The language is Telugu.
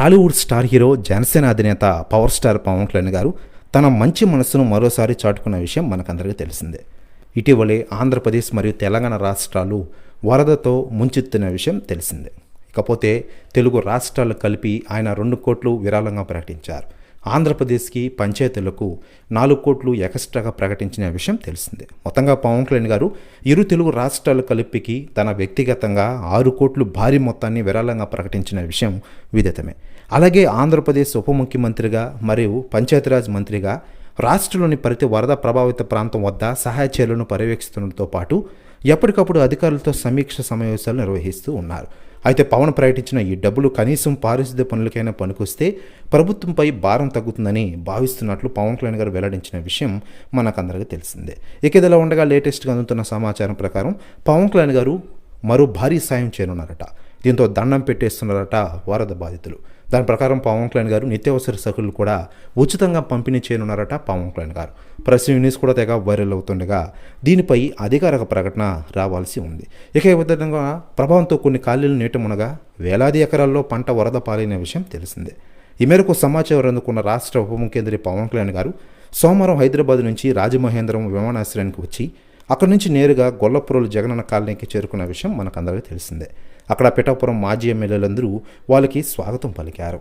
టాలీవుడ్ స్టార్ హీరో జనసేన అధినేత పవర్ స్టార్ పవన్ కళ్యాణ్ గారు తన మంచి మనస్సును మరోసారి చాటుకున్న విషయం మనకందరికీ తెలిసిందే. ఇటీవలే ఆంధ్రప్రదేశ్ మరియు తెలంగాణ రాష్ట్రాలు వరదతో ముంచెత్తిన విషయం తెలిసిందే. ఇకపోతే తెలుగు రాష్ట్రాలు కలిపి ఆయన రెండు కోట్లు విరాళంగా ప్రకటించారు. ఆంధ్రప్రదేశ్కి పంచాయతీలకు నాలుగు కోట్లు ఎక్స్ట్రాగా ప్రకటించిన విషయం తెలిసిందే. మొత్తంగా పవన్ కళ్యాణ్ గారు ఇరు తెలుగు రాష్ట్రాల కలిపికి తన వ్యక్తిగతంగా ఆరు కోట్లు భారీ మొత్తాన్ని విరాళంగా ప్రకటించిన విషయం విదితమే. అలాగే ఆంధ్రప్రదేశ్ ఉప ముఖ్యమంత్రిగా మరియు పంచాయతీరాజ్ మంత్రిగా రాష్ట్రంలోని ప్రతి వరద ప్రభావిత ప్రాంతం వద్ద సహాయ చర్యలను పర్యవేక్షిస్తుండటంతో పాటు ఎప్పటికప్పుడు అధికారులతో సమీక్ష సమావేశాలు నిర్వహిస్తూ ఉన్నారు. అయితే పవన్ ప్రకటించిన ఈ డబ్బులు కనీసం పారిశుద్ధ్య పనులకైనా పనికొస్తే ప్రభుత్వంపై భారం తగ్గుతుందని భావిస్తున్నట్లు పవన్ కళ్యాణ్ గారు వెల్లడించిన విషయం మనకందరికీ తెలిసిందే. ఇక ఇదిలా ఉండగా లేటెస్ట్గా అందుతున్న సమాచారం ప్రకారం పవన్ కళ్యాణ్ గారు మరో భారీ సాయం చేయనున్నారట. దీంతో దండం పెట్టేస్తున్నారట వరద బాధితులు. దాని ప్రకారం పవన్ కళ్యాణ్ గారు నిత్యావసర సరుకులు కూడా ఉచితంగా పంపిణీ చేయనున్నారట పవన్ కళ్యాణ్ గారు. ప్రెస్ న్యూస్ కూడా తెగ వైరల్ అవుతుండగా దీనిపై అధికారిక ప్రకటన రావాల్సి ఉంది. ఇక ఈ విధంగా ప్రభావంతో కొన్ని ఖాళీలు నీటమునగా వేలాది ఎకరాల్లో పంట వరద పాలైన విషయం తెలిసిందే. ఈ మేరకు సమాచారం అందుకున్న రాష్ట్ర ఉప ముఖ్యమంత్రి పవన్ కళ్యాణ్ గారు సోమవారం హైదరాబాద్ నుంచి రాజమహేంద్రం విమానాశ్రయానికి వచ్చి అక్కడి నుంచి నేరుగా గొల్లపురలు జగనన్న కాలనీకి చేరుకున్న విషయం మనకందరికీ తెలిసిందే. అక్కడ పిఠాపురం మాజీ ఎమ్మెల్యేలందరూ వాళ్ళకి స్వాగతం పలికారు.